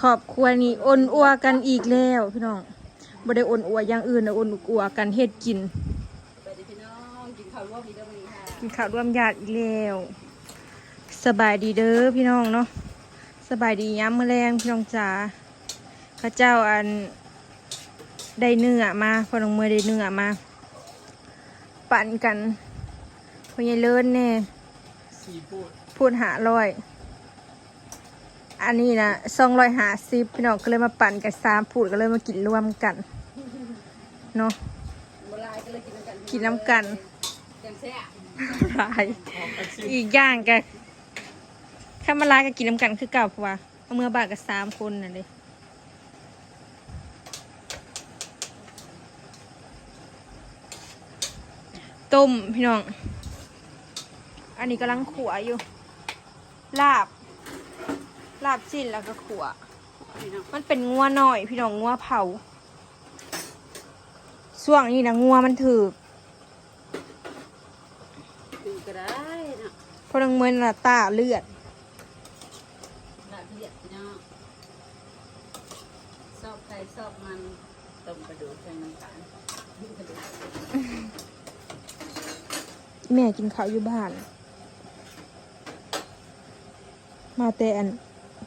ครอบครัวนี้อ่อนอัวกันอีกแล้วพี่น้องบ่ได้อ่อนอัวอย่างอื่นนะอ่อนอัวกันเฮ็ดกลิ่น้องกินข้าวร่วมกันนี้ค่ะกินข้าวร่วมญาติอีกแล้วสบายดีเด้อพี่น้องเนาะสบายดีย้ำมื้อแรงพี่น้องจ๋าข้าเจ้าอันได้เนื้อมาพอน้องเมื่อได้เนื้อมา ปั่นกันพอใหญเลิศแน่สีพูดพูดหาร้อย อันนี้นะสองร้อยหาสิบพี่น้องก็เลยมาปั่นกันสามพูดก็เลยมากินรวมกันเนาะก็เลยกินน้ำกันกินน้ำกันแจ่มแซ่บหลายอีกอย่างก็ถ้ามาลายก็กินน้ำกันคือเก่าเพราะว่าเอามื่อบาทกับสามคนน่ะเลยต้มพี่น้อง อันนี้กำลังขัวอยู่ ลาบ ลาบจิ้นแล้วก็ขัวพี่น้องมันเป็นงัวหน่อย พี่น้องงัวเผาช่วงนี้นะงัวมันถือกกินก็ได้นะเพราะนังเมือนละตาเลือดลาบเลียดพี่น้องชอบใครชอบมันต้มกระดูกแทงน้ำตาลกระดูกแม่กินข้าวอยู่บ้าน มาแต่อัน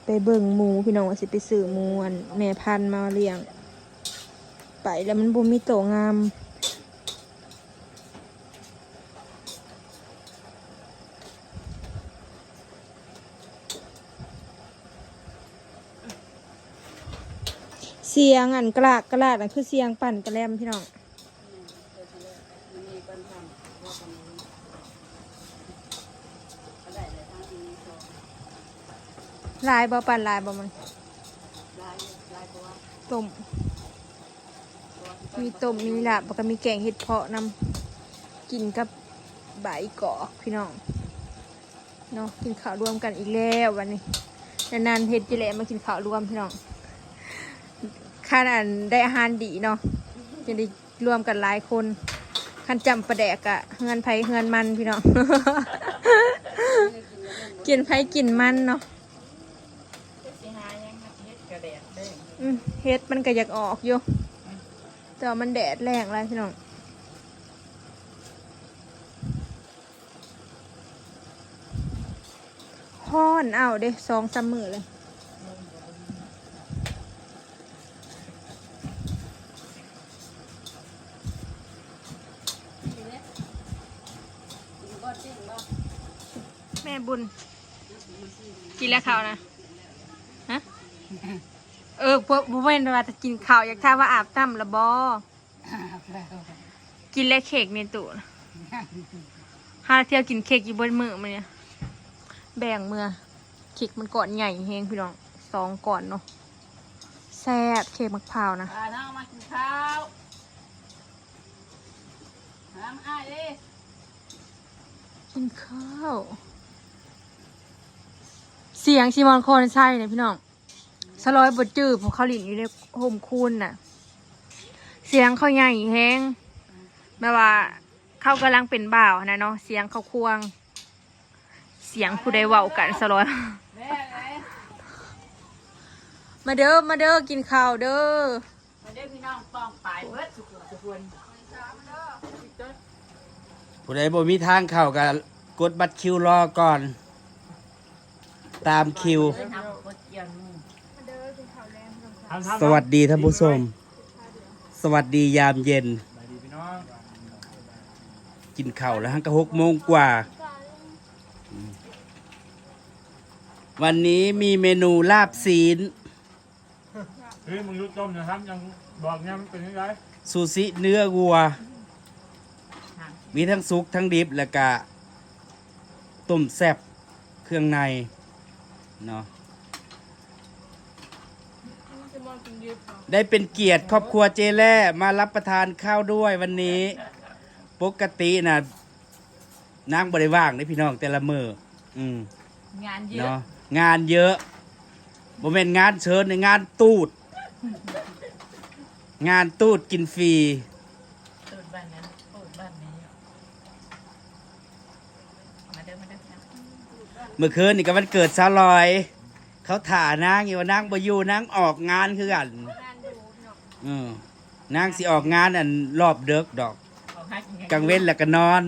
ไปเบิ่งหมูพี่น้องว่าสิไปซื้อหมูอันแม่พันธุ์มาเลี้ยง ไปแล้วมันบ่มีโตงามเสียงอันกระลากกระลาดอันคือเสียงปั่นกระแลมพี่น้อง มันมีปัญหาว่าตรงนี้ก็ได้เลยทั้งที่นี้โชว์ ลายบ่ปั่นลายบ่มันต้มมีต้มมีลาบแล้วก็มีแกงเห็ดเพาะนำกินกับใบกอกพี่น้องเนาะกินข้าวรวมกันอีกแล้ววันนี้นานๆเฮ็ดจิแหละมากินข้าวรวมพี่น้องขนาดได้อาหารดีเนาะจะได้รวมกันหลายคนขันจำประแดกอะเฮือนไผเฮือนมันพี่น้องกินไผกินมันเนาะ สิหายังเฮ็ดกระแดดเด้ง อืมเฮ็ดมันก็อยากออกอยู่แต่ว่ามันแดดแรงอะไรพี่น้องฮ้อนเอาเด้สองสามมือเลยแม่บุญ กินแล้วข้าวนะ ฮะ เออพวกบุเวนว่าจะกินข้าวอยากถามว่าอาบน้ำละบอกินแล้วเค้กเมนตุนะหาเที่ยวกินเค้กอยู่บนมือมันเนี่ย แบ่งเมื่อเค้กมันก่อนใหญ่เฮงพี่น้องสองก่อนเนาะแซ่บเค้กมะพร้าวนะอ่าน้องมากินข้าวน้ำอ้ายเด้กินข้าว เสียงชิมอนโคนใช่เนี่ยพี่น้อง สลอยบดจืดผมเขาหลินอยู่ในโฮมคูนน่ะ เสียงเขาใหญ่แฮงแม่ว่าเขากำลังเป็นบ่าวนะเนาะเสียงเขาควง เสียงผู้ใดเว้ากันสลอย มาเด้อมาเด้อกินข้าวเด้อมาเด้อพี่น้องป้องปลายเบิดสุขสุขคนผู้ใดบ่มีทางเข้าก็กดบัตรคิวรอก่อน ตามคิว เดินทำ สวัสดีท่านผู้ชม สวัสดียามเย็น กินข้าวแล้วฮังก็หกโมงกว่า วันนี้มีเมนูลาบศีลเฮ้ยมึงรู้ต้มนะครับยังบอกเนี่ยมันเป็นยังไงซูซิเนื้อวัว มีทั้งซุกทั้งดิบแล้วก็ต้มแซ่บเครื่องในเนาะ ได้เป็นเกียรติครอบครัวเจแล่มารับประทานข้าวด้วยวันนี้ ปกตินะนางบริว่างนี่พี่น้องแต่ละมืออืมงานเยอะเนาะงานเยอะบ่เป็นงานเชิญในงานตูด งานตูดกินฟรีตูดบ้านนั้นตูดบ้านนี้มาเด้อมาเด้อเมื่อคืนนี่ก็วันเกิดสาวลอย เขาถ่านางอยู่ว่านางบ่อยู่นางออกงานคือกันงานดูเนาะเออนางสิออกงานอันรอบเดึกดอกเอาให้กินกลางเว้นแล้วก็นอน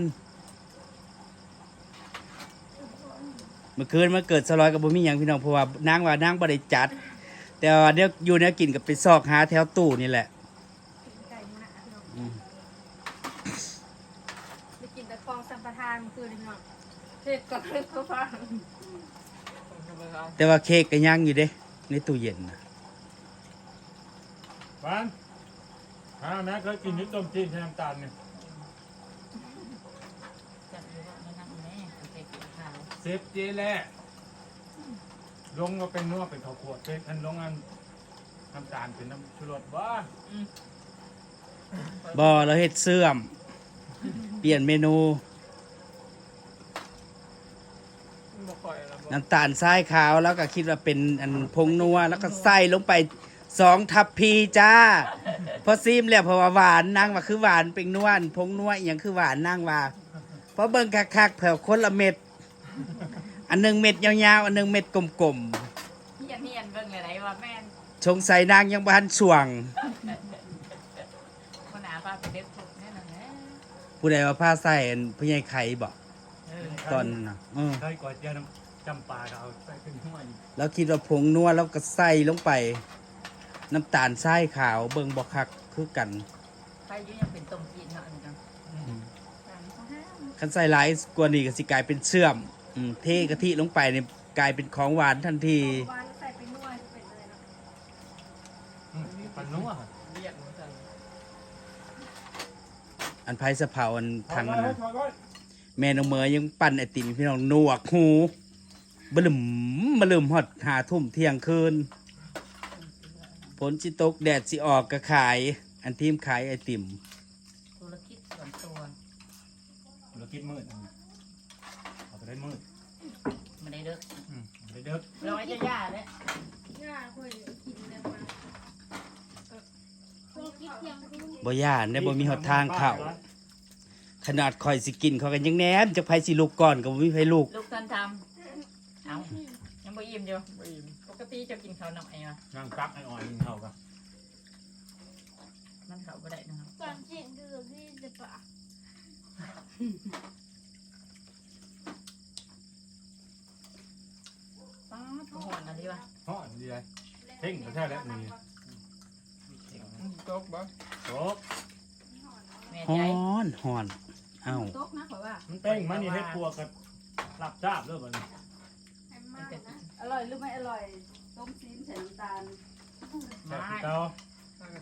เมื่อคืนมาเกิดสลอยกับบ่มีหยังพี่น้องเพราะว่านางว่านางบ่ได้จัด แต่ว่าเดี๋ยวอยู่เนี่ยกินกับไปซอกหาแถวตู้นี่แหละไก่หน้าเนาะอืม ไปกินแต่ฟองสัมปทานเมื่อคืนนี่เนาะเผ็ดกับเผ็ดก็ฟัง แต่ว่าเค้กก็ยังอยู่เด้ในตู้เย็นน่ะฟันอ่าแม่เคยกินยุต้มจีนใช้น้ำตาลเนี่ยจัดอยู่ว่าไม่นั่งแม่เอาไปกินข้าวเซฟเจแล่ลงก็เป็นนัวเป็นข้าวขวดเป็นอันลงอันน้ำตาลเป็นน้ำชูรสบ้าบ่เราเฮ็ดเสื่อม เปลี่ยนเมนู น้ำตาลทรายขาวแล้วก็คิดว่าเป็นอันพงนัวแล้วก็ใส่ลงไปสองทัพพีจ้าพอซีมแล้วเพราะว่าหวานนางว่าคือหวานเป็นนวลพงนัวอหย่างคือหวานนางว่าเพราะเบิ่งคักๆแผ่วคนละเม็ด อันหนึงเม็ดยาวๆ อันหนึงเม็ดกลมเฮียนเฮียนเบิ่งอะไรว่าแม่นๆชงใส่นางยังบ่ทันช่วง คนหนาพาไปเด็กถูกแน่นอนแน่ผู้ใดว่าผ้าใส่อันผู้ใหญ่ไข่บอกเออตอนน่ะเออเคยกอดเจ้าน้ำ จำปาก็เอาใส่ขึ้นหัวอีกแล้วคิดว่าผงนัวแล้วก็ใส่ลงไป น้ำตาลทรายขาวเบิ่งบ่คักคือกันไปอยุ่ยังเป็นต้มจีนเนาะอันนี้กันคันใส่หลายกว่านี้ก็สิกลายเป็นเชื่อมอืมเทกะทิลงไปนี่กลายเป็นของหวานทันทีหวานใส่ไปนวดเป็นเลยเนาะอืมปันนัวอันไผ่สะเผาอันทางนั้นถอนะดไว้ถอดไว้แม่น้องเมยยังปั่นไอติมพี่น้องหนวกหู บลึมบลึมฮอดหาทุ่มเที่ยงคืนฝนสิตกแดดสิออกก็ขาย อันทีมขายไอติมธุรกิจส่วนตัวเราคิดมืดอืมเอาไปได้มืดไม่ได้เลิกอืมเอาไปเด้อเราไอ้จะย่าเลยย่าคุยกินได้มาบ่ย่านได้บ่มีหดทางเข้าขนาดคอยสิกินเขากันยังแหนมจะไผสิลูกก่อนก็บ่มีไผลูก ลูกท่านทำเอายังบ่ อิ่มอยู่บ่อิ่มปกติจะกินข้าวหน่อยอะนั่งซักไอ้อ่อยกินข้าวกันมันข้าวบ่ได้นะครับก่อนกินคือที่จะปะป้าดหอนอะไรวะฮอดดีเลยเท่งก็แท้แล้วนี่ตกบ่โต๊ะแม่ฮ้ใจอนฮ้อน เอ้าตกนะเพราะว่ามันเต้งมันนี่เฮ็ดครัวกับหลับจ้าบเลยบ่นี่มันก็อ ร่อยหรือไม่อร่อยต้มซีนใส่น้ำตาลแซ่มาบคือเก่า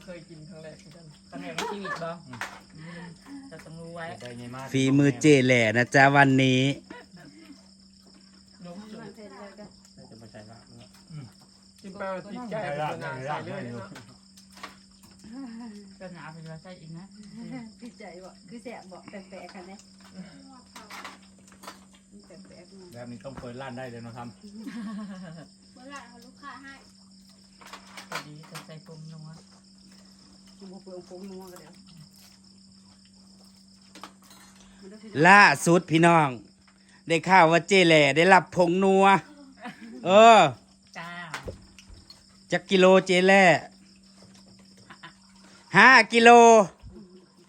เคยกินครั้งแรกเหมือนกันครั้งแรกในชีวิตบ่อืมจะต้องรู้ไว้ได้ไงมากฝีมือเจแหล่นะจ๊ะวันนี้ยกสูมันงเสร็จเลยก็จะไปใส่ละเนาะกินปลาติดใจใส่เป็นละนาใส่ใส่ละเลยใส่เนาะก็หนาเป็นว่าใช่อีกนะติดใจบ่คือแสบบ่แปลกๆกันเนี่ย มันแปลกๆมาแบบนี้ต้องเปิดร้านได้เลยเนาะครับเมื่อไหร่เอาลูกค้าให้พอดีจะใส่ปมนัวเอาบ่เปลืองผมนัวก็เดี๋ยวมันต้องล่าสุดพี่น้อง ได้ข่าวว่าเจแหล่ได้รับผงนัว เออจ้าจักกิโลเจแหล่ห้ากิโล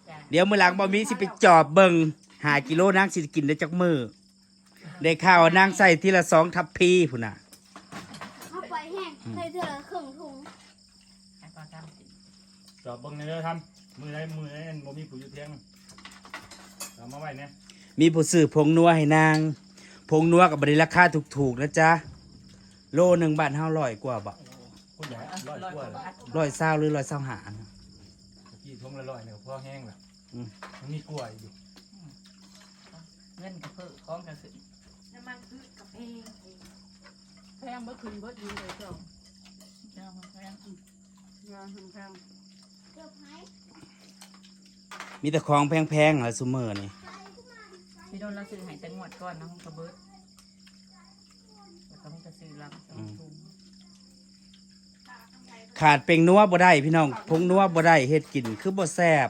จ้าเดี๋ยวมือหลังบอมีสิไปจอบเบิงหากิโลนางสิกินได้จักมือ ได้ข่าวว่านางใส่ทีละสองทัพพีพุ่นน่ะเข้าไปแห้งใส่เธอละครึ่งถุงให้ปลาทำสิจอบเบิ่งในเด้อทำมือไหนมือไหนอันบ่มีผู้อยู่เที่ยงเอามาไว้เนี่ยมีผู้ซื้อผงนัวให้นาง ผงนัวกับบริราคาถูกๆนะจ๊ะ โลหนึ่งบาทห้าร้อยกว่าบาทคุณใหญ่ร้อยกว่าแล้วร้อยเศร้าหรือร้อยเศร้าหานะเมื่อกี้ทุ่งละร้อยเนี่ยพอแห้งแล้วอืม มันมีกล้วยอยู่เงินกระเพื่อของกระสือ แพงเมื่อคืนเบิดยิงเลยเจ้าเจ้ามันแพงงานทำแพงเกือบหายมีแต่ของแพงๆเหรอซูเมอร์นี่พี่โดนเราซื้อใหายแต่งวดก่อนนะของกระเบิดแล้วก็มีกระสือลำสองถุงขาดเป็งนัวบ่ได้พี่น้องผงนัวบ่ได้เฮ็ดกินคือบ่แซ่บ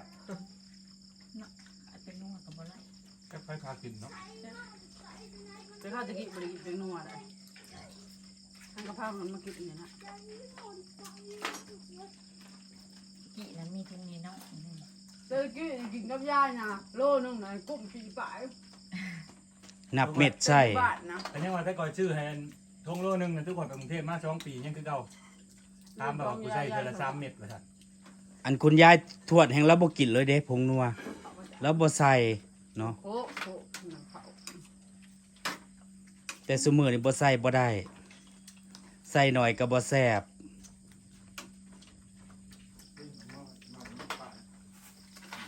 อาจเป็นนัวกับบ่ไรก็ค่อยพากินเนาะแต่ข้าวจะกินบริกินเป็นนัวได้ทางกะเพรามันมากินอย่างนี้นะกี่นั้นมีทุงนี้เนาะอืมเจอกี้กินกับยายนะโลนึงนะกุ้งปีปลายนับเม็ดใส่บาทนะแต่ยังว่าถ้าก่อชื่อให้ทงโลนึงนะทุกคนไปกรุงเทพมาสองปียังคือเก่าตามแบบกูใส่เดือนละสามเม็ดว่าซั่นอันคุณยายทวดแห่งแล้วบ่กินเลยเด้ผงนัว แล้วบ่ใส่เนาะโอ้โหน้ำเขา แต่ซุมื้อนี่บ่ใส่บ่ได้ ใส่หน่อยก็บ่แซ่บ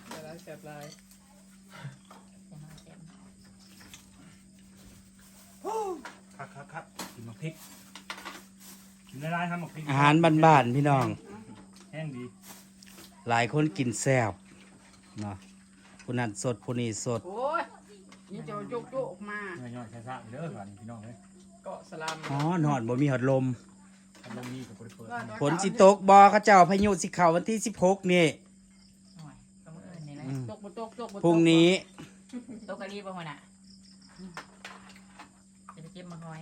แต่ละแสบลายจะมาเต็มคักคักคักกินมะพริกกินได้ไรครับมะพริกอาหารบ้านๆพี่น้อง แห้งดี หลายคนกินแซ่บเนาะผู้นั้นสดผู้นี้สด โอ้ย นี่จะโจกโจกมาเนื้อย่อยๆซ่าๆเด้อก่อนพี่น้องเลยเกาะสลามอ๋อนอนบ่มีหอดลมอันลงนี้กับเปิดเปิดฝนสิตกบ่เขาเจ้าพายุสิเข้าวันที่16นี่หน่อยก็มืออื่นนี่แหละอืมโจกบ่โจกโจกบ่โจกพรุ่งนี้โตกะรีบ่หัวหน่ะจะไปเก็บมาหอย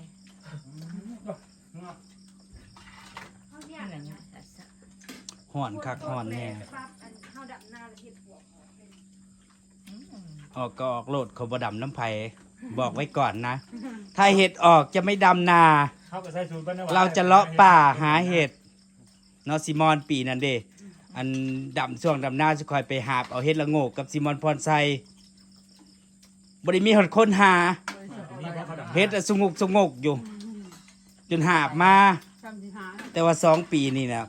เขาเนี่เหยนื่อยอยู่ห่อนคักห่อนแน่ ปั๊บอันข้าวดับหน้าแล้วเห็ดหัวอืม ออกก็ออกโลดเขาบ่ดำน้ำไผบอกไว้ก่อนนะ ถ้าเห็ดออกจะไม่ดำนา เข้ากับใส่สูตรบ้านนเราจะเลาะป่าหาเห็ดเนาะซิมอนปีนั้นเด้อันดำช่วงดำหน้าจะคอยไปหาบเอาเห็ดละโงกกับซิมอนพรไซบ่ได้มีหดคนหามีเพราะเขาดำเฮ็ดอะสงกสงกอยู่ จนหาบมา ทำสิหาแต่ว่าสองปีนี่นะ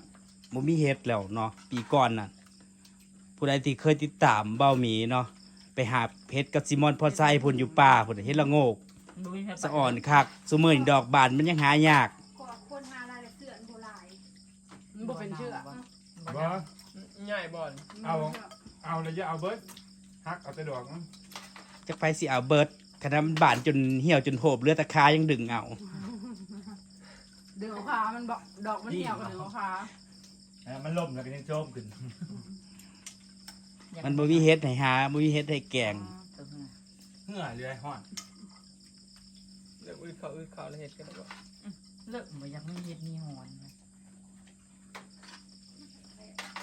บ่มีเฮ็ดแล้วเนาะปีก่อนน่ะผู้ใดที่เคยติดตามเบ้าหมีเนาะ ไปหาเฮ็ดกับซิมอนพรไซพุ่นอยู่ป่าพุ่นเฮ็ดละโงกบ่มีไผไปสะอ่อนคักซุมื้อนี้ดอกบานมันยังหายากกอดคนหาลายเสือนโบราณมันบ่เป็นเชื่อบ่บ่ใหญ่บอลเอาเอาเลยจะเอาเบิร์ดฮักเอาแต่ดอกมั้งจักไปสิเอาเบิดคณะมันบานจนเหี่ยวจนโหบเลือดตะคายังดึงเอาดึงเอาขามันบอกดอกมันเหี่ยวกันดึงเอาขาเออมันล่มแล้วก็ยังโจมขึ้น มันบ่มีเฮ็ดให้หาบ่มีเฮ็ดให้แกงเหงื่อเรือห้อนเดี๋ยวอืดเขาอืดเขาแล้วเห็ดกันแล้วก็เลิกบ่อยากมีเฮ็ดมีหอนนะ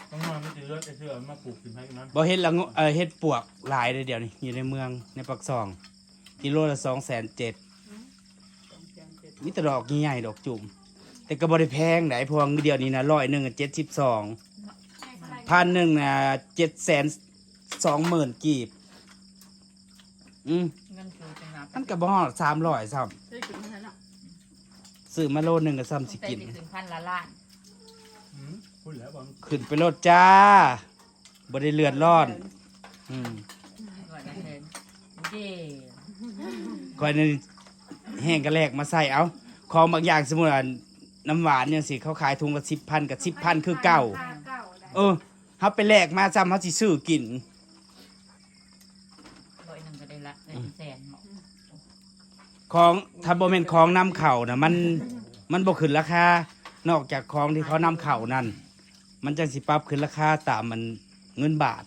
ต้องนอนไม่จืดจะเชื่อมันมาปลูกกินให้มันบ่เฮ็ดละโงเออเฮ็ดปวกหลายเลยเดี๋ยวนี้อยู่ในเมืองในปักซองกิโลละ2,700ต้องเสียงเจ็ดมีแต่ดอกใหญ่ๆดอกจุ่มแต่ก็บ่ได้แพงไหนพวงเดียวนี้นะร้อยหนึ่งเจ็ดสิบสอง พันหนึ่งนะเจ็ดแสนสองหมื่นกีบ อืมเงินคือจังหวะมันก็บ่ฮอดสามร้อยซ้ได้กินเท่านั้นอะำซื้อมาโลหนึ่งก็ซ้ำสิกินใส่ไปถึงพันละล้านอืมพูดแล้วบอกมันขึ้นไปโลดจ้าบ่ได้เลือดร้อน อืมก่อนนะเห็นเด้ก่อนนี้แห้งกระแลกมาใส่เอา ของบางอย่างสมมุติว่าน้ำหวานเนี่ยสิเขาขายถุงละสิบพันกับสิบพันคือเก่าเก่าได้เออ เขาไปแลกมาซ้ำเขาสิซื้อกินร้อยหนึ่งก็ได้ละได้แสนเหมาะของถ้าบ่แม่นของนำเข้านะมันมันบ่ขึ้นราคานอกจากของที่เขานำเข้านั่นมันจังสิปรับขึ้นราคาตามมันเงินบาท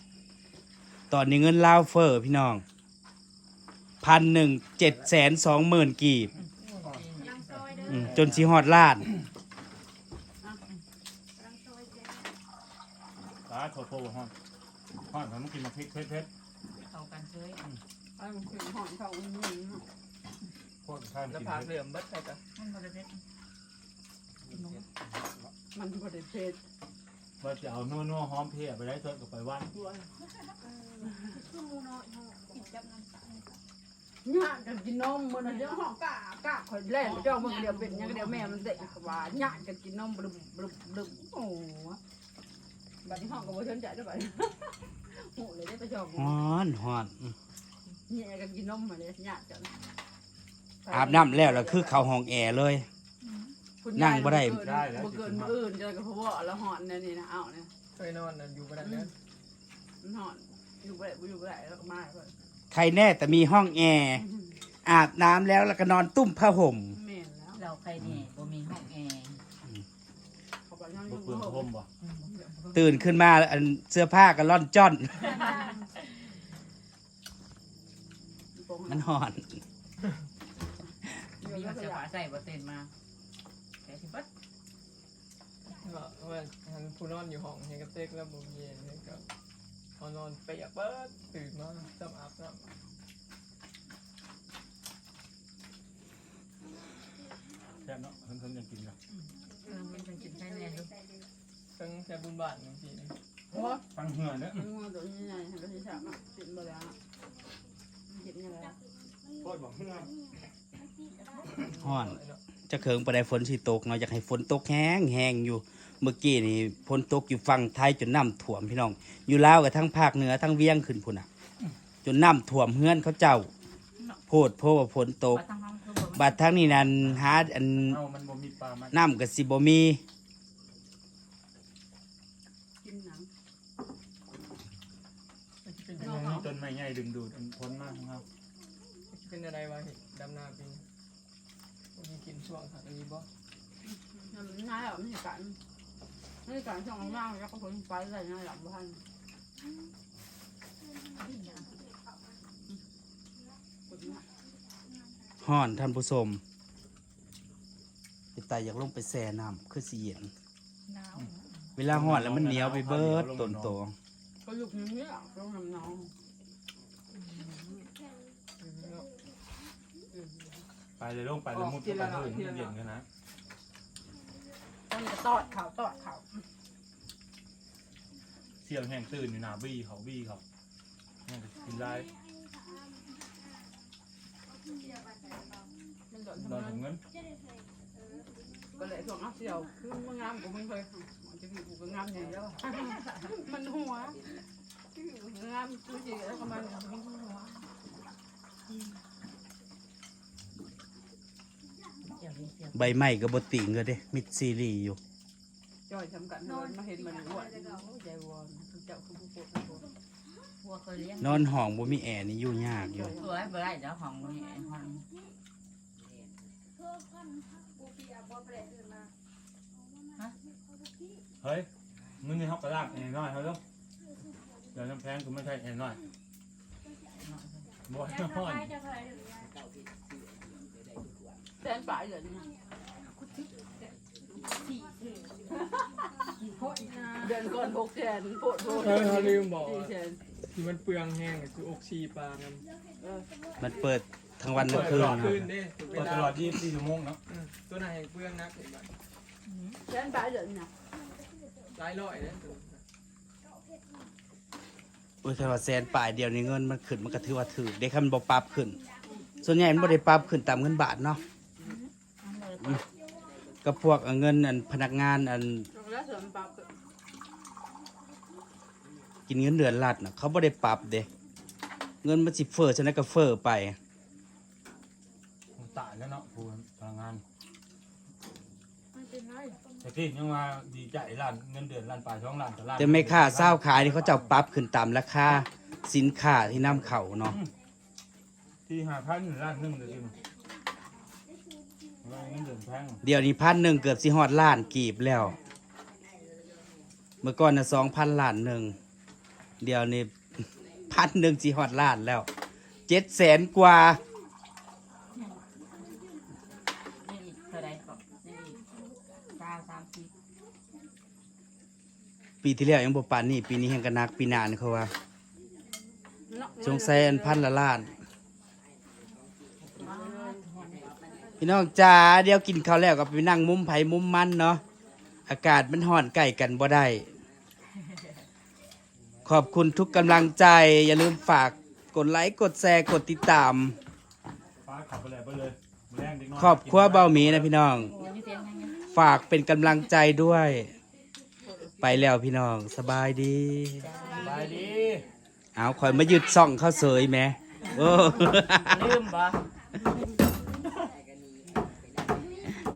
ตอนนี้เงินลาวเฟอร์พี่น้องพันหนึ่งเจ็ดแสนสองหมื่นกีบ อืมจนสิฮอดล้าน ลังซอยเด้อ ตาโทโทห้อนห้อนเขาต้องกินมาพริกเผ็ดเข้ากันเฉยไอ้มันคือหอนเขาอุ้ยๆพวกข้าวแล้วกินพาเผ็ดเหลื่อมเบัดไปจ้ะมันบ่ได้เผ็ดมันบ่ได้เพชรว่าจะเอานัวนัวๆหอมเพี้ยไปได้เถอะกับไปวันด้วยคือหมูน้อยเนาะกินกับน้ำตาลญาติกันกินนมมันเดี๋ยวห้องกะกะข่อยแล่นไปเจ้ามึงเดียวเป็นยังเดียวแม่มันเด็กว่าญาติกันกินนมบลึบบึบบึบโอ้ บัดนี้ห้องก็บ่สนใจด้วยบัดโหเลยได้ไปจองฮ้อนฮ้อนอืมเนี่ยกันกินนมมาเลยญาติกันอาบน้ำแล้วแล้วคือเข้าห้องแอร์เลยนั่งบ่ได้บ่เกินมื้ออื่นเจอกับพ่อว่าแล้วหอนเนี่ยนี่นะเอาเนี่ยเคยนอนน่ะอยู่บ้านนั้นมันหอนอยู่บ่ได้บ่อยู่บ่ได้แล้วก็มาเพิ่นใครแน่แต่มีห้องแอร์อาบน้ำแล้วแล้วก็นอนตุ้มผ้าห่ม แม่นแล้วเราใครนี่บ่มีห้องแอร์เขาบอกยังอบ่ยู่เปลืองบ่พรมบ่ ตื่นขึ้นมาอันเสื้อผ้าก็ล่อนจ้อน มันห่อนอยู่มีก็มันขจะยะฝาใส่บ่เต็นมาแต่ที่บัดว่าว่าหันผู้นอนอยู่ห้องเฮงกับเต็กแล้วบุเย็นเฮงกับพอนอนไปอยากเปิดตื่นมาจำอาบน้แซ่บเนาะเพิ่นๆยังกินเนาะเออมันเป็นกินแค่แน่ดูำตั้ง แต่บุญบาทจริงโอ้ฟังเหือเด้อมันงัวตัวนี้ไงเห็นแล้วที่สามอะกินบ่แล้วอะกินยังไงโคตรบอกเหือฮ้อน จะเคิงไปได้ฝนสิตกเนาะอยากให้ฝนตกแห้งแห้งอยู่ เมื่อกี้นี่ฝนตกอยู่ฝั่งไทยจนน้ำท่วมพี่น้อง อยู่ลาวกับทั้งภาคเหนือทั้งเวียงขึ้นพุ่นน่ะ จนน้ำท่วมเฮือนเขาเจ้า โพดเพราะว่าฝนตกว่าทั้งห้องคือบ่บัดทั้งนี้นั่นหาอันเอามันบ่มีปลามันน้ำกับสิบ่มี กินหนัง มันจะเป็น อั นนี้ต้นไม้ใหญ่ดึงดูดอันพ้นมากครับมันจะเป็นอะไรวะเห็ดดำนาปีนี้วันนี้กินช่วงผักอันนี้บ่มันง่ายอะมันเหตุการณ์มันเหตุการณ์ช่องล่างแล้วก็ผลไปอะไรง่ายหลับบ้านกดมาฮ้อนท่านผู้ชมไปตายอยากลงไปแช่น้ำคือสิเย็นหนาวเวลาฮ้อนแล้วมันเหนียวไปเบิดต้นโตก็ยุกนี้อะต้องทำน้อง ไปเลยลงไปแล้วมุดเข้าไปเฮ้ยมันเย็นกันนะต้องจะตอดข่าวตอดข่าวเสียงแห้งตื่นอยู่หน้าบี้เขาบี้เขาแห้งกินได้มันโดนนอนทำถึงงานเงินก็เลยส่งเอาเสี่ยวคือมึงงามกูไม่เคยจะมีกูก็งามอย่างเดียวมันหัวงามกูจีแล้วก็มันหัว เดี๋ยวนี้เสีย ใบไม้ก็บ่ติงก็เด้มิดซีรีส์อยู่จอยจำกัดนอนมาเห็นมันหัวใจวอนเจ้าคือผู้ปวดพัวเคยเลี้ยงนอนห้องบ่มีแอร์นี่อยู่ยากอยู่ตัวไอ้บ่ได้เดี๋ยวห้องนี่ไอ้ห้องเฮ้ยมึงนี่เขากระลากแอนน้อยเขาลูกเดี๋ยวน้ำแพงกูไม่ใช่แอนน้อยบ่อยน้อย แสนปลายเลยนะเดือนก่อนหกแสนปวดโเออเขาลืมบอกสี่แสนที่มันเปลืองแห้งคืออกชีปลามันมันเปิดทั้งวันทั้งคืนตลอดนะคืนเด้เวเปิดลาตลอด24ชั่วโมงเนาะอืมตัวไหนแห่งเปลืองนักแสนปลายเลยนะหลายร้อยเลยตัวโอ้ยถ้าว่าแสนปลายเดียวนี้เงินมันขึ้นมันก็ถือว่าถือได้คันบ่ปรับขึ้น ส่วนใหญ่มันบ่ได้ปรับขึ้นตามเงินบาทเนาะ ก็พวกเงินอันพนักงานอันแล้วเสริมปลากินเงินเดือนรัฐน่ะเขาบ่ได้ปรับเด้เงินมันสิเฟ้อฉะนั้นก็เฟ้อไปมันตายแล้วเนาะผู้พลังงานไม่เป็นไรแต่ที่ยังว่าดีใจล้านเงินเดือนล้านปลายช่องล้านแต่ล้านแต่ไม่ค่าเศร้าขายนี่เขาจะปรับขึ้นตามราคาสินค้าที่นำเข้าเนาะที่ห้าพันล้านหนึ่งเดี๋ยวนี้ เงินเดือนแพงเดี๋ยวนี้พันหนึ่งเกือบสิฮอดล้านกีบแล้ว เมื่อก่อนน่ะสองพันล้านหนึ่ง เดี๋ยวนี้พันหนึ่งสิฮอดล้านแล้วเจ็ดแสนกว่า นี่อีกเท่าไรก็นี่อีกเก้าสามสิบปีที่แล้วยังบ่ปานนี้ปีนี้แห่งกันนักปีหน้านี่เขาว่า สงสัยอันพันละล้าน พี่น้องจ๋าเดี๋ยวกินข้าวแล้วก็ไปนั่งมุมไผ่มุมมันเนาะอากาศมันห่อนใกล้กันบ่ได้ ขอบคุณทุกกำลังใจ อย่าลืมฝากกดไลค์กดแชร์กดติดตาม ฟ้าขับไปเลยไปเลยแรงเด็กน้อยครอบครัวเบาหมีนะพี่น้องโอ้ยมีเสียงยังไงฝากเป็นกำลังใจด้วย ไปแล้วพี่น้องสบายดี สบายดี เอาคอยมายึดซ่องเข้าเสยแหมโอ้ ลืมบ่